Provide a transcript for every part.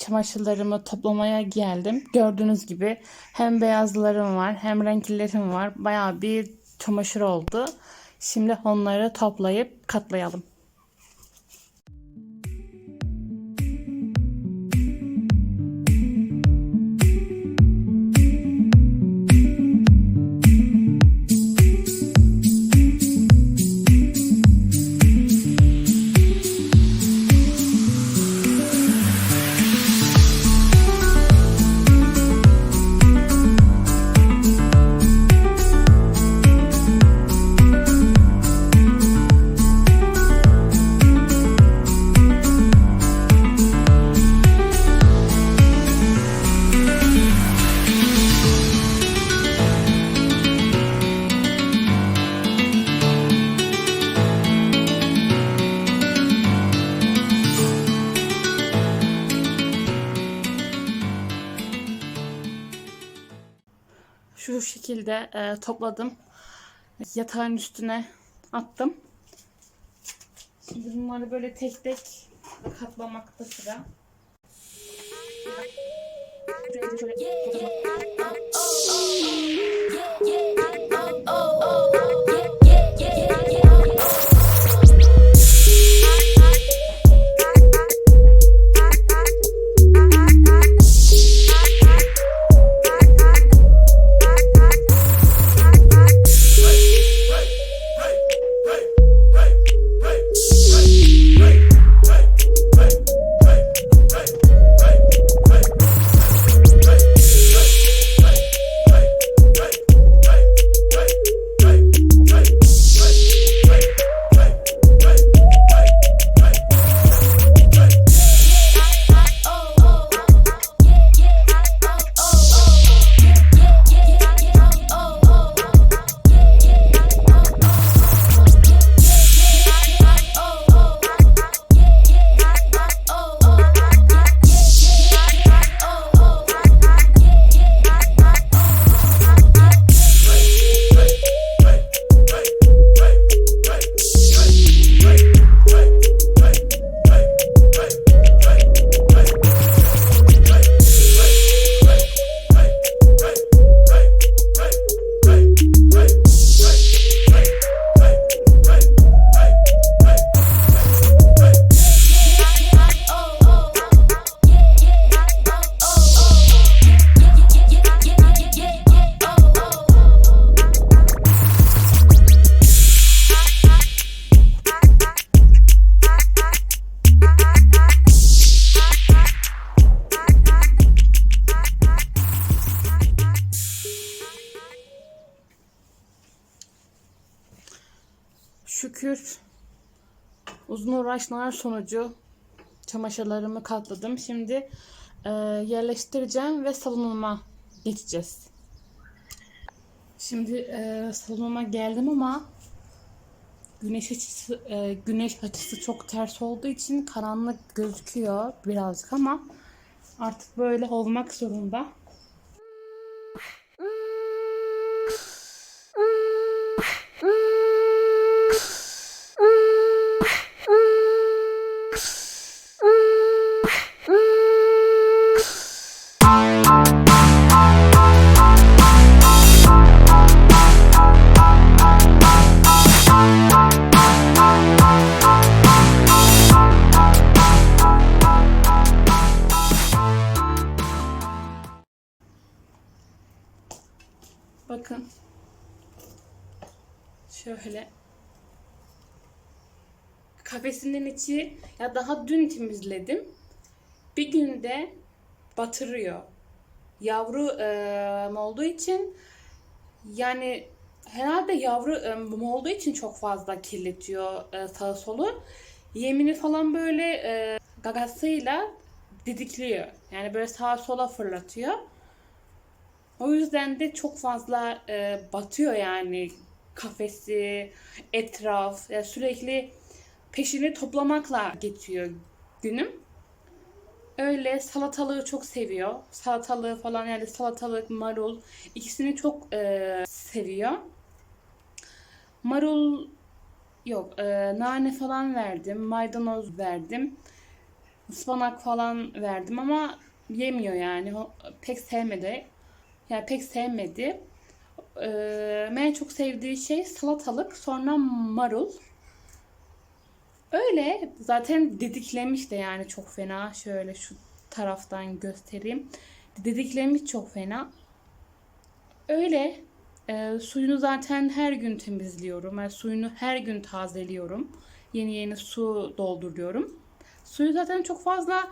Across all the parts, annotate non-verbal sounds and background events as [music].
Çamaşırlarımı toplamaya geldim. Gördüğünüz gibi hem beyazlarım var hem renklilerim var. Bayağı bir çamaşır oldu. Şimdi onları toplayıp katlayalım. Şekilde eee, topladım. Yatağın üstüne attım. Şimdi bunları böyle tek tek katlamakta sıra. Şükür uzun uğraşlar sonucu çamaşırlarımı katladım. Şimdi e, yerleştireceğim ve salonuma geçeceğiz. Şimdi e, salonuma geldim ama güneş açısı e, güneş açısı çok ters olduğu için karanlık gözüküyor birazcık ama artık böyle olmak zorunda. Bakın. Şöyle. Kafesinin içi ya daha dün temizledim. Bir günde batırıyor. Yavru e, olduğu için yani herhalde yavru e, olduğu için çok fazla kirletiyor e, sağı solu. Yemini falan böyle e, gagasıyla didikliyor. Yani böyle sağa sola fırlatıyor. O yüzden de çok fazla e, batıyor yani kafesi, etraf. Yani sürekli peşini toplamakla geçiyor günüm. Öyle salatalığı çok seviyor. Salatalığı falan yani salatalık, marul ikisini çok e, seviyor. Marul yok e, nane falan verdim. Maydanoz verdim. ıspanak falan verdim ama yemiyor yani. Pek sevmedi. Yani pek sevmedi. Ee, en çok sevdiği şey salatalık, sonra marul. Öyle zaten didiklemiş de yani çok fena. Şöyle şu taraftan göstereyim. Didiklemiş çok fena. Öyle. Ee, suyunu zaten her gün temizliyorum. Yani suyunu her gün tazeliyorum. Yeni yeni su dolduruyorum. Suyu zaten çok fazla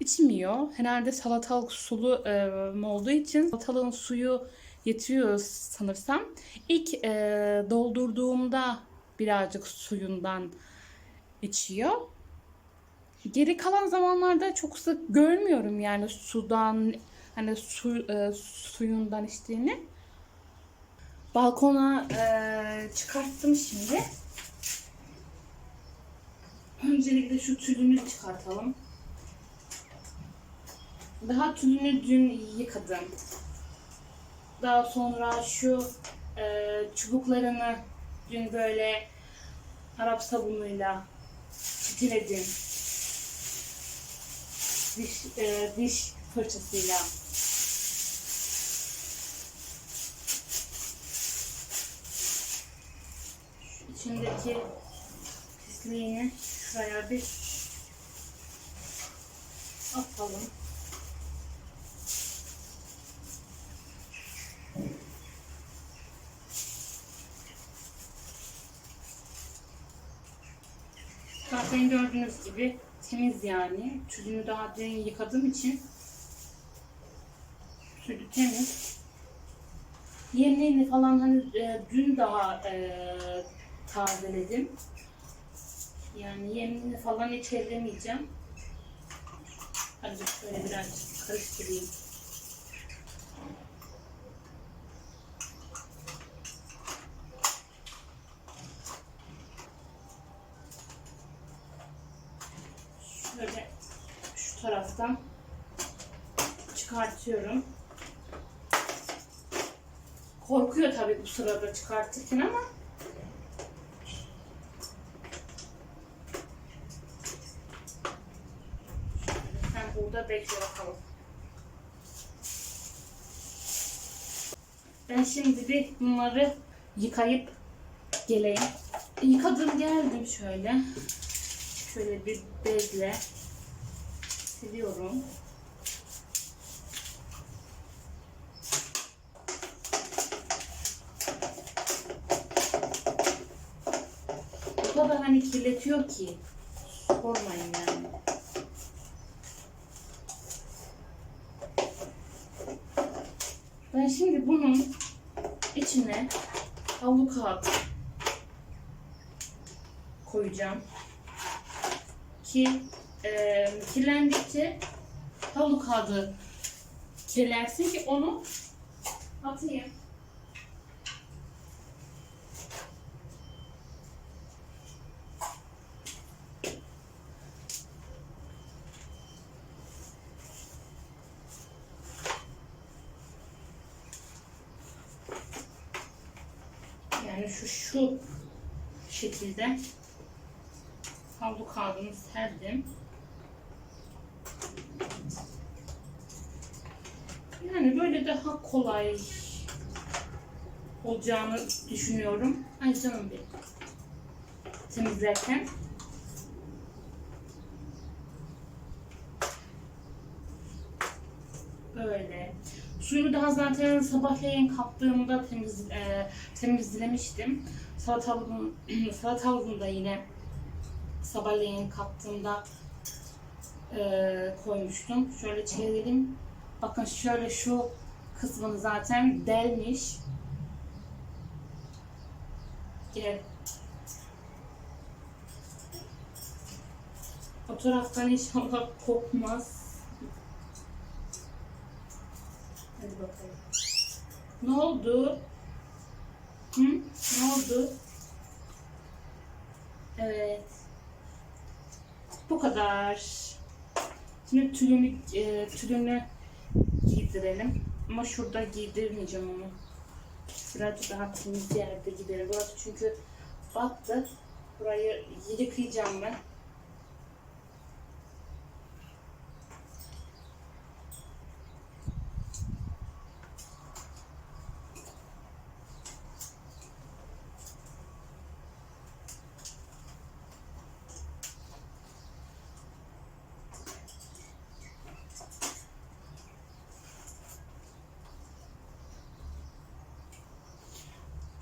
içmiyor. Herhalde salatalık sulu e, olduğu için salatalığın suyu yetiyor sanırsam. İlk e, doldurduğumda birazcık suyundan içiyor. Geri kalan zamanlarda çok sık görmüyorum yani sudan hani su e, suyundan içtiğini. Balkona e, çıkarttım şimdi. Öncelikle şu tülünü çıkartalım. Daha tülünü dün yıkadım. Daha sonra şu e, çubuklarını dün böyle Arap sabunuyla çitiledim. Diş, e, diş fırçasıyla. Şu içindeki pisliğini şuraya bir atalım. Zaten gördüğünüz gibi temiz yani. Tülünü daha dün yıkadığım için tülü temiz. Yemleğini falan hani e, dün daha e, tazeledim. Yani yemini falan hiç ellemeyeceğim. Hadi şöyle biraz karıştırayım. Şöyle şu taraftan çıkartıyorum. Korkuyor tabii bu sırada çıkartırken ama sen burada bekle bakalım. Ben şimdi bir bunları yıkayıp geleyim. Yıkadım geldim şöyle. Şöyle bir bezle siliyorum. O kadar hani kirletiyor ki sormayın yani. Ben şimdi bunun içine havlu kağıt koyacağım ki e, kirlendikçe havlu kağıdı kirlensin ki onu atayım. Yani şu şu şekilde havlu kağıdını serdim. Kolay olacağını düşünüyorum. Ay canım benim. Temizlerken. Böyle. Suyunu daha zaten sabahleyin kalktığımda temiz, e, temizlemiştim. Salatalığın, [clears throat] salatalığını da yine sabahleyin kalktığımda e, koymuştum. Şöyle çevirelim. Bakın şöyle şu kısmını zaten delmiş. Gel. Fotoğraftan inşallah kopmaz. Hadi bakalım. Ne oldu? Hı? Ne oldu? Evet. Bu kadar. Şimdi tülünü, e, tülünü giydirelim. Ama şurada giydirmeyeceğim onu. Birazcık daha temiz yerde gidelim. Burası çünkü battı. Burayı yıkayacağım ben.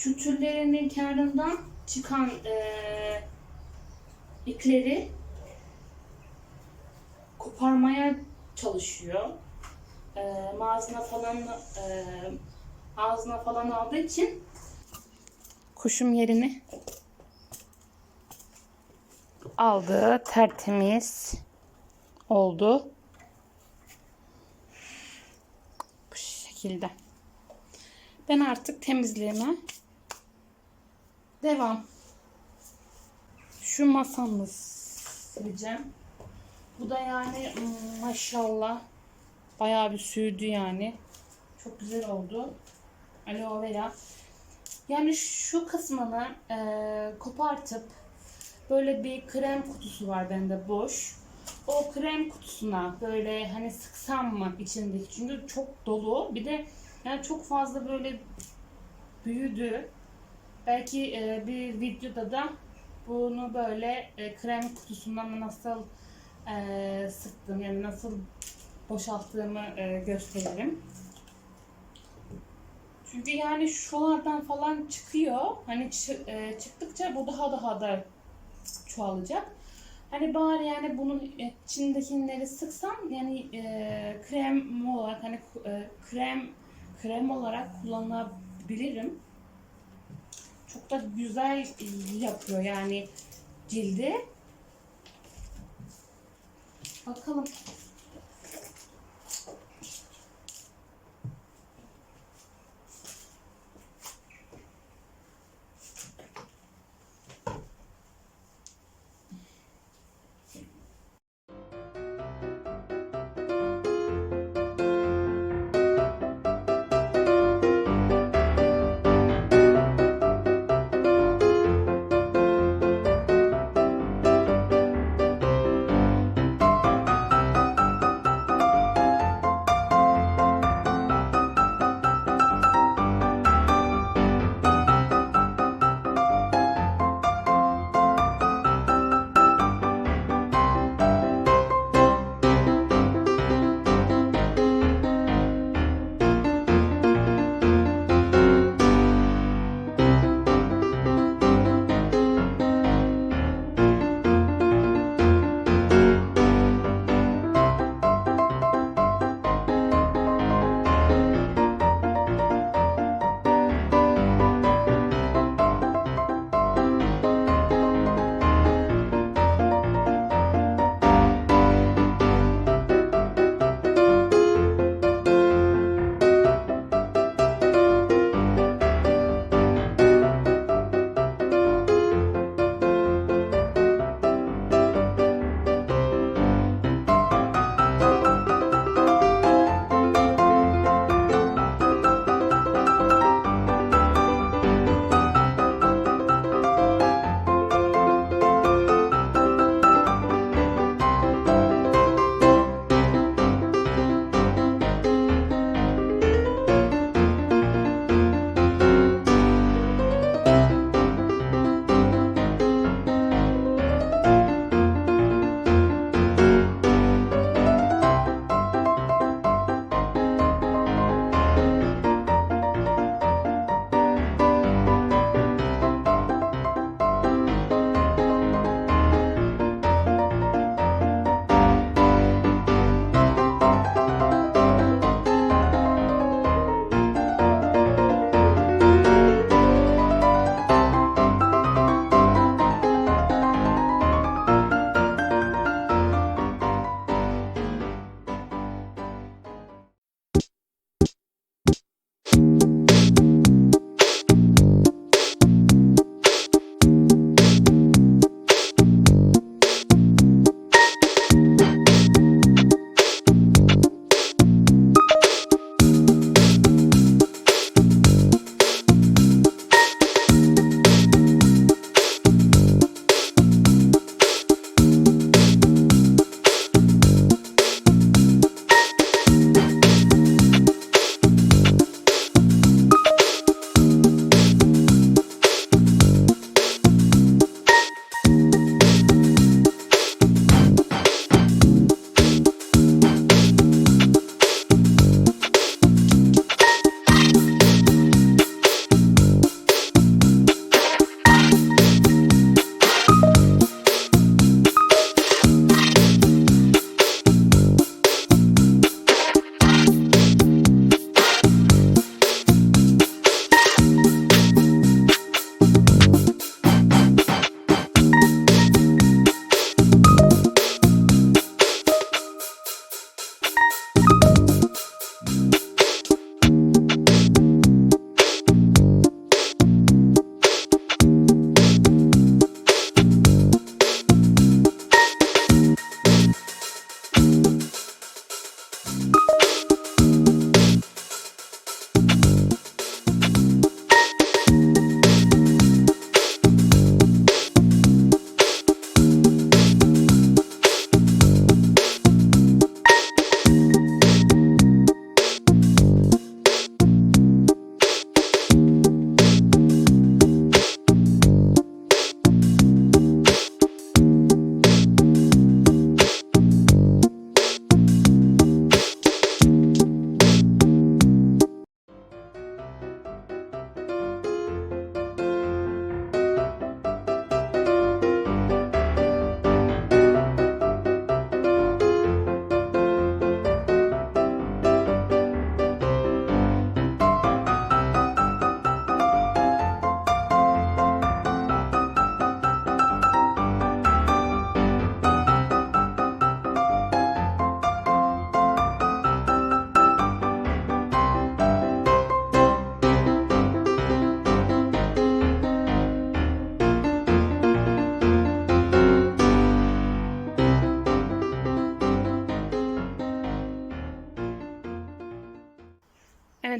şu kenarından çıkan eee ipleri koparmaya çalışıyor. Eee ağzına falan eee, ağzına falan aldığı için kuşum yerini aldı. Tertemiz oldu. Bu şekilde. Ben artık temizliğime devam. Şu masamı sileceğim. Bu da yani maşallah bayağı bir sürdü yani. Çok güzel oldu. Aloe vera. Yani şu kısmını eee, kopartıp böyle bir krem kutusu var bende boş. O krem kutusuna böyle hani sıksam mı içindeki çünkü çok dolu. Bir de yani çok fazla böyle büyüdü. Belki e, bir videoda da bunu böyle e, krem kutusundan nasıl e, sıktım yani nasıl boşalttığımı e, gösteririm. Çünkü yani şuralardan falan çıkıyor. Hani e, çıktıkça bu daha daha da çoğalacak. Hani bari yani bunun içindekileri sıksam yani e, krem olarak hani e, krem krem olarak kullanabilirim. Çok da güzel yapıyor yani cildi. Bakalım.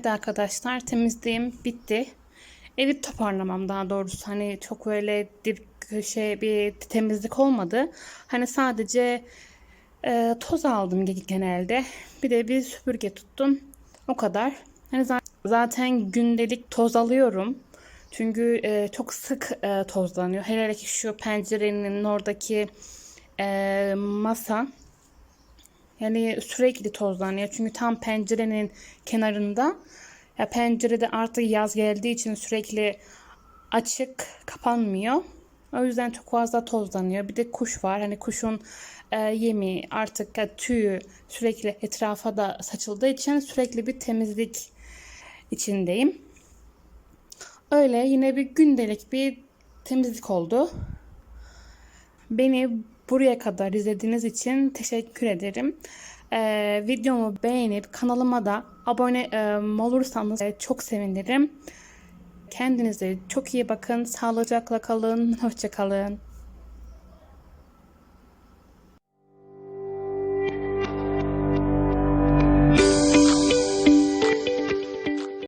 Geldi arkadaşlar. Temizliğim bitti. Evi toparlamam daha doğrusu. Hani çok öyle dip köşe bir temizlik olmadı. Hani sadece e, toz aldım ge- genelde. Bir de bir süpürge tuttum. O kadar. Hani za- zaten gündelik toz alıyorum. Çünkü e, çok sık e, tozlanıyor. Hele ki şu pencerenin oradaki e, masa yani sürekli tozlanıyor. Çünkü tam pencerenin kenarında. Ya pencerede artık yaz geldiği için sürekli açık kapanmıyor. O yüzden çok fazla tozlanıyor. Bir de kuş var. Hani kuşun e, yemi artık e, tüyü sürekli etrafa da saçıldığı için sürekli bir temizlik içindeyim. Öyle yine bir gündelik bir temizlik oldu. Beni buraya kadar izlediğiniz için teşekkür ederim. Ee, videomu beğenip kanalıma da abone e, olursanız e, çok sevinirim. Kendinize çok iyi bakın. Sağlıcakla kalın. [laughs] Hoşça kalın.